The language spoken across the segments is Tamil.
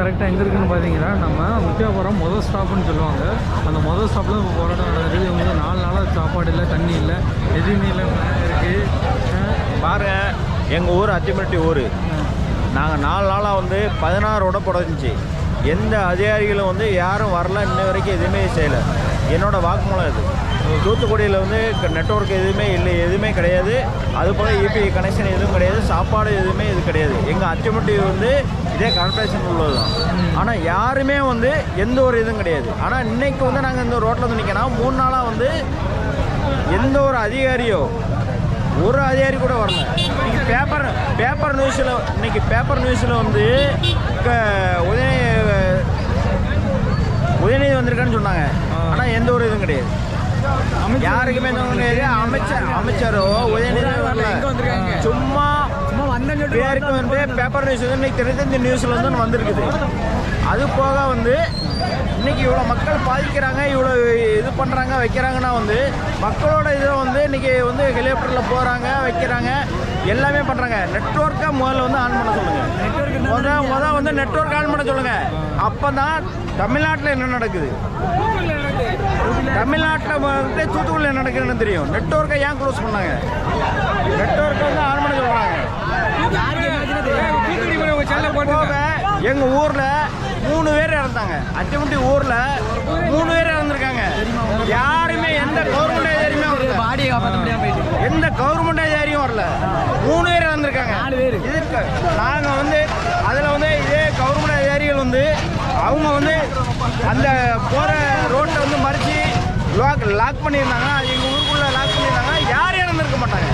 கரெக்டாக எங்கே இருக்குன்னு பார்த்தீங்கன்னா நம்ம முக்கியபுரம் முதல் ஸ்டாப்னு சொல்லுவாங்க. அந்த முதல் ஸ்டாப்பில் இப்போ போராட்டம் நடக்குது. இவங்க வந்து நாலு நாளாக சாப்பாடு இல்லை தண்ணி இல்லை எதுவுமே இல்லை இருக்குது பாருங்க எங்கள் ஊர் அத்திமட்டி ஊர். நாங்கள் நாலு நாளாக வந்து பதினாறு உடம்பு உடஞ்சி எந்த அதிகாரிகளும் வந்து யாரும் வரல இன்ன வரைக்கும் எதுவுமே செய்யலை. என்னோடய வாக்குமூலம் இது. தூத்துக்குடியில் வந்து நெட்வொர்க் எதுவுமே இல்லை எதுவுமே கிடையாது. அது போல் இபி கனெக்ஷன் எதுவும் கிடையாது சாப்பாடு எதுவுமே இது கிடையாது. எங்கள் அச்சமட்டி வந்து இதே கார்பரேஷன் உள்ளது தான் ஆனால் யாருமே வந்து எந்த ஒரு இதுவும் கிடையாது. ஆனால் இன்னைக்கு வந்து நாங்கள் இந்த ரோட்டில் வந்து நிற்கணும் மூணு நாளாக வந்து எந்த ஒரு அதிகாரியோ ஒரு அதிகாரி கூட வரல. இன்னைக்கு பேப்பர் பேப்பர் நியூஸில் இன்னைக்கு பேப்பர் நியூஸில் வந்து உதய உதயநிதி வந்திருக்கான்னு சொன்னாங்க. ஆனால் எந்த ஒரு இதுவும் கிடையாது. யாருக்குமே அமைச்சர் அமைச்சரோ உதயநிதி சும்மா பேருக்கு வந்து பேப்பர் நியூஸ் வந்து இன்னைக்கு தெரிஞ்ச நியூஸில் வந்து வந்திருக்குது. அது போக வந்து இன்னைக்கு இவ்வளோ மக்கள் பாதிக்கிறாங்க இவ்வளோ இது பண்ணுறாங்க வைக்கிறாங்கன்னா வந்து மக்களோட இதை வந்து இன்னைக்கு வந்து ஹெலிகாப்டரில் போகிறாங்க வைக்கிறாங்க எல்லாமே பண்ணுறாங்க நெட்ஒர்க்கை முதல்ல வந்து ஆன் பண்ண சொல்லுங்கள் முத முத வந்து நெட்ஒர்க் ஆன் பண்ண சொல்லுங்கள் அப்போ தான் தமிழ்நாட்டில் என்ன நடக்குது? தமிழ்நாட்டில் வந்து தூத்துக்குடியில் நடக்குதுன்னு தெரியும். நெட்ஒர்க்கை ஏன் க்ளோஸ் பண்ணாங்க? நெட்ஒர்க்கை வந்து ஆன் பண்ண சொல்கிறாங்க எங்கள் ஊரில் மூணு பேர் இறந்தாங்க. அச்சமுட்டி ஊரில் மூணு பேர் இறந்துருக்காங்க. யாருமே எந்த கவர்மெண்ட் அதிகாரியுமே வரல. பாடியை காப்பாற்ற போயிட்டு எந்த கவர்மெண்ட் அதிகாரியும் வரல. மூணு பேர் இறந்துருக்காங்க. இதுக்கு நாங்கள் வந்து அதில் வந்து இதே கவர்மெண்ட் அதிகாரிகள் வந்து அவங்க வந்து அந்த போகிற ரோட்டை வந்து மறித்து லாக் லாக் பண்ணியிருந்தாங்க அது எங்கள் ஊருக்குள்ளே லாக் பண்ணியிருந்தாங்க யாரும் இறந்துருக்க மாட்டாங்க.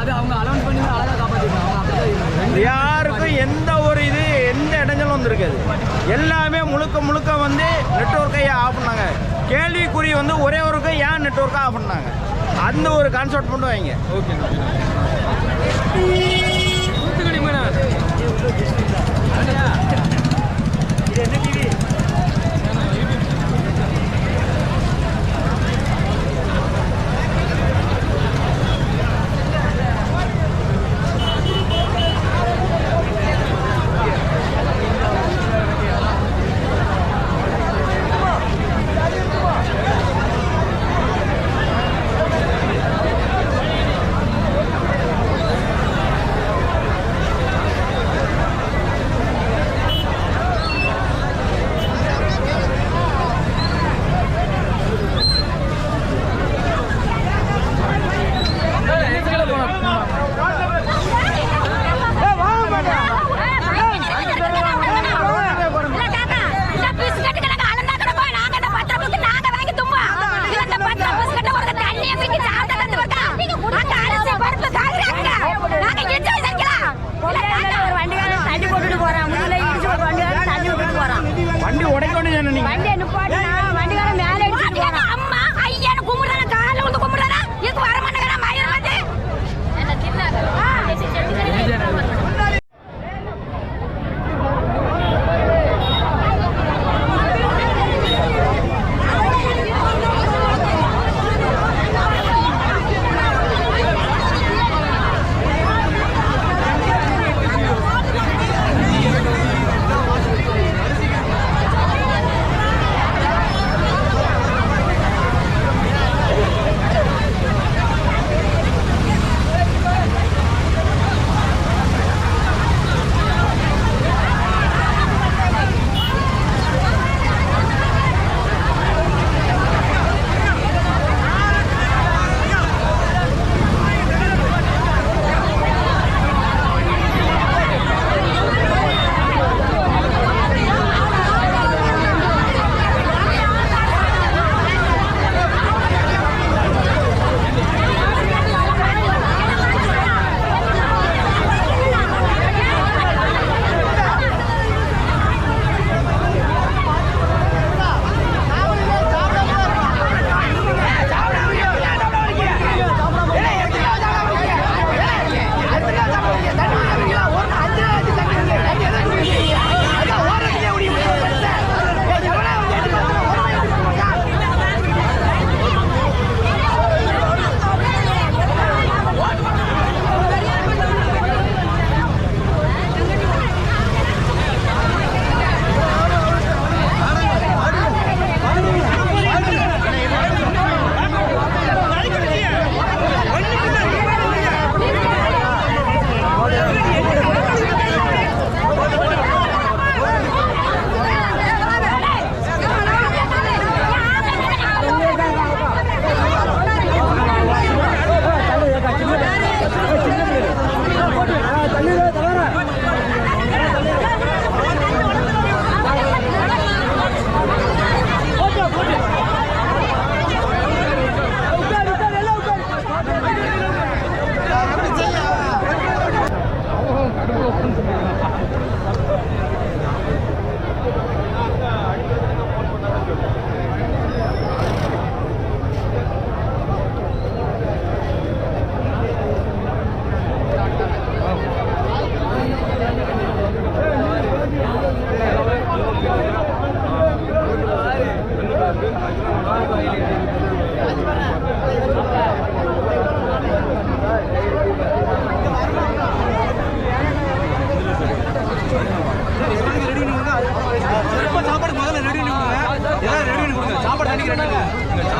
அது அவங்க அலௌன்ஸ் பண்ணி அழகாக காப்பாற்றிருக்காங்க. யாருக்கும் எந்த ஒரு இது எந்த இடைஞ்சலும் வந்திருக்காது. எல்லாமே முழுக்க முழுக்க வந்து நெட்ஒர்க்கை ஆஃப் பண்ணாங்க. கேள்விக்குறி வந்து ஒரே ஒருக்கு ஏன் நெட்ஒர்க்கை ஆஃப் பண்ணாங்க? அந்த ஒரு கான்செப்ட் மட்டும் வைங்க. Okay Thoothukudi madam. ஒரு morning.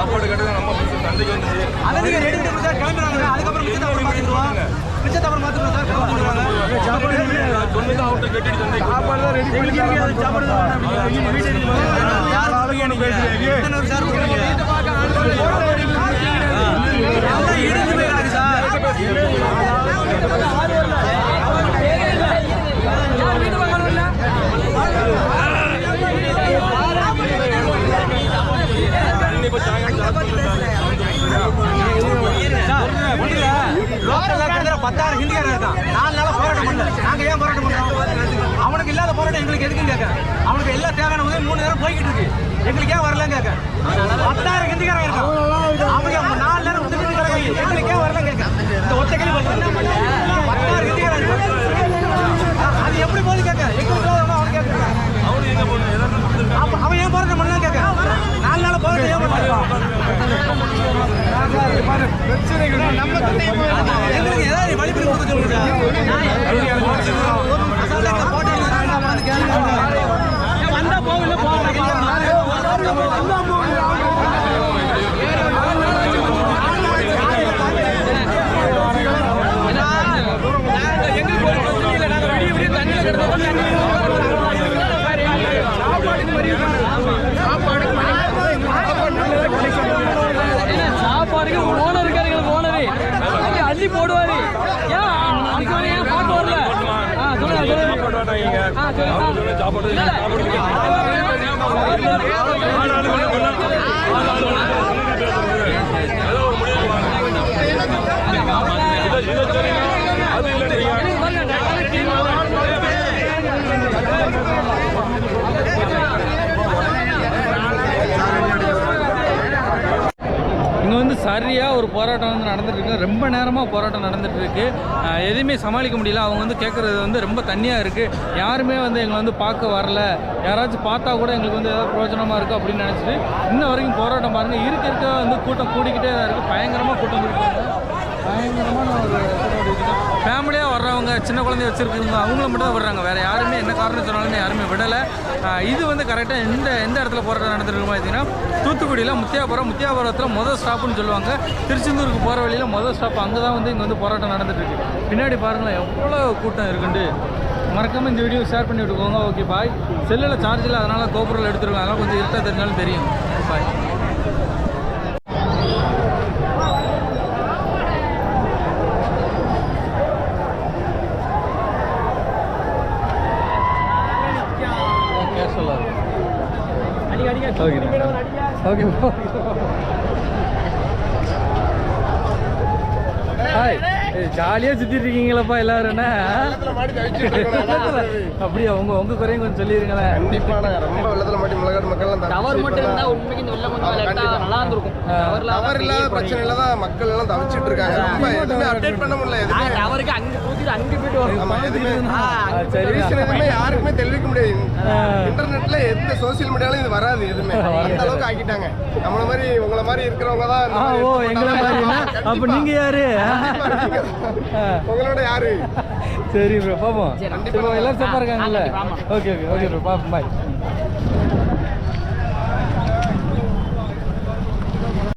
சாப்பாடு கட்டு நம்ம சந்தைக்கு வந்து அதை நீங்க ரெடி பண்ணி கொடுத்தா கிளம்புறாங்க அதுக்கப்புறம் மிச்சத்தை அப்புறம் மாத்திடுவோம் மிச்சத்தை அப்புறம் மாத்திடுவோம் சார்? கிளம்பிடுவாங்க சாப்பாடு வந்து அவர்கிட்ட கட்டிட்டு தந்தை சாப்பாடு தான் ரெடி பண்ணி தரேன். சாப்பாடு தான் வேணும் அப்படிங்கிறாங்க. வீட்டு வீட்டுக்கு போய் யார் ஆளுங்க பேசுறீங்க? எத்தனை ஒரு சார் கொடுக்குறீங்க எல்லாம் இடிஞ்சு போயிடாது சார் இப்போ சாயங்காலம் சார், ஒண்ணும் இல்ல. லோக்கல்ல கிட்டத்தட்ட பத்தாயிரம் ஹிந்திக்காரன் இருக்கான். நாலு நாளா போராட்டம் பண்ணல. நாங்க ஏன் போராட்டம் பண்றோம்? அவனுக்கு இல்லாத போராட்டம் எங்களுக்கு எதுக்குன்னு கேட்க. இப்போ எல்லா தேவையான உதவி மூணு நேரம் போய்கிட்டு இருக்கு. எங்களுக்கு ஏன் வரலன்னு கேட்க. பத்தாயிரம் ஹிந்திக்காரன் இருக்கான். அவங்க நாலு நேரம் கொடுத்துட்டு எங்களுக்கு ஏன் கேட்க. இந்த ஒத்த கேள்வி பத்தாயிரம் கிந்திக்காரங்க அது எப்படி போகுது கேட்க. எங்களுக்கு அவன் கேட்க. அவன் ஏன் போறது பண்ணலாம் கேட்க. நாலு நாள் போராட்டம் ஏன் பண்ணலாம்? எங்களுக்கு ஏதாவது வழிபடி கொடுக்க சொல்லுங்க வந்தா போகல சாப்பாடுக்கு ஓனர் இருக்காரு எங்களுக்கு ஓனரு அள்ளி அள்ளி போடுவாரு ஏன் அதுக்கு வரை ஏன் பாட்டு வரல ஆ சொல்லுங்க சொல்லுங்க சாப்பாடு வேண்டாங்க ஆ சொல்லுங்க அவங்க சொல்ல சாப்பாடு சாப்பாடு ஏதோ ஒரு முடிவு இதை இதை சொன்னீங்க அது இல்லைன்றீங்க இங்கே வந்து சரியாக ஒரு போராட்டம் வந்து நடந்துகிட்ருக்கு ரொம்ப நேரமாக போராட்டம் நடந்துகிட்ருக்கு எதுவுமே சமாளிக்க முடியல. அவங்க வந்து கேட்குறது வந்து ரொம்ப தண்ணியாக இருக்குது யாருமே வந்து எங்களை வந்து பார்க்க வரல. யாராச்சும் பார்த்தா கூட எங்களுக்கு வந்து ஏதாவது பிரயோஜனமாக இருக்குது அப்படின்னு நினச்சிட்டு இன்ன வரைக்கும் போராட்டம் பாருங்கள் இருக்க இருக்க வந்து கூட்டம் கூடிக்கிட்டே தான் இருக்குது பயங்கரமாக கூட்டம் இருக்காங்க பயங்கரமான ஒரு ஃபேமிலியாக வர்றவங்க சின்ன குழந்தைய வச்சுருக்கவங்க அவங்கள மட்டும் தான் விடுறாங்க. வேறு யாருமே என்ன காரணம் சொன்னாலுமே யாருமே விடலை. இது வந்து கரெக்டாக எந்த எந்த இடத்துல போராட்டம் நடந்துருக்கு பார்த்தீங்கன்னா தூத்துக்குடியில் முத்தியாபுரம் முத்தியாபுரத்தில் முதல் ஸ்டாப்புன்னு சொல்லுவாங்க. திருச்செந்தூருக்கு போகிற வழியில் முதல் ஸ்டாப் அங்கே தான் வந்து இங்கே வந்து போராட்டம் நடந்துட்டு இருக்கு பின்னாடி பாருங்களேன் எவ்வளோ கூட்டம் இருக்குண்டு. மறக்காமல் இந்த வீடியோ ஷேர் பண்ணி விட்டுக்கோங்க. ஓகே பாய் செல்லில் சார்ஜ் இல்லை அதனால் கோபுரில் எடுத்துருவாங்க அதனால் கொஞ்சம் இருட்டாக தெரிஞ்சாலும் தெரியும். Okay hi. ஜாலியாக சுற்றிட்டு இருக்கீங்களப்பா எல்லாரும் என்ன? அப்படியா? உங்க உங்க குறையும் கொஞ்சம் சொல்லிடுங்களேன் கண்டிப்பான ரொம்ப வெள்ளத்துல மாட்டி மிளகாடு மக்கள் எல்லாம் டவர் மட்டும் இருந்தா உண்மைக்கு நல்லா இருந்திருக்கும். டவர் இல்லாத பிரச்சனையில தான் மக்கள் எல்லாம் தவிச்சிட்டு இருக்காங்க. ரொம்ப எதுவுமே அப்டேட் பண்ண முடியல. எதுவுமே டவருக்கு அங்க அங்க போயிட்டு வரும் யாருக்குமே தெரிவிக்க முடியாது. இன்டர்நெட்ல எந்த சோசியல் மீடியாலும் இது வராது எதுவுமே. அந்த அளவுக்கு ஆக்கிட்டாங்க. நம்மள மாதிரி உங்கள மாதிரி இருக்கிறவங்க தான் மாதிரி ஓ எங்களை. மாதிரினா அப்போ நீங்க யாரு? உங்களோட யாரு? சரி ப்ரோ பாப்போம். எல்லாரும் சேஃபாக இருக்காங்கல்ல. ஓகே ஓகே ஓகே ப்ரோ பாப்போம் பாய்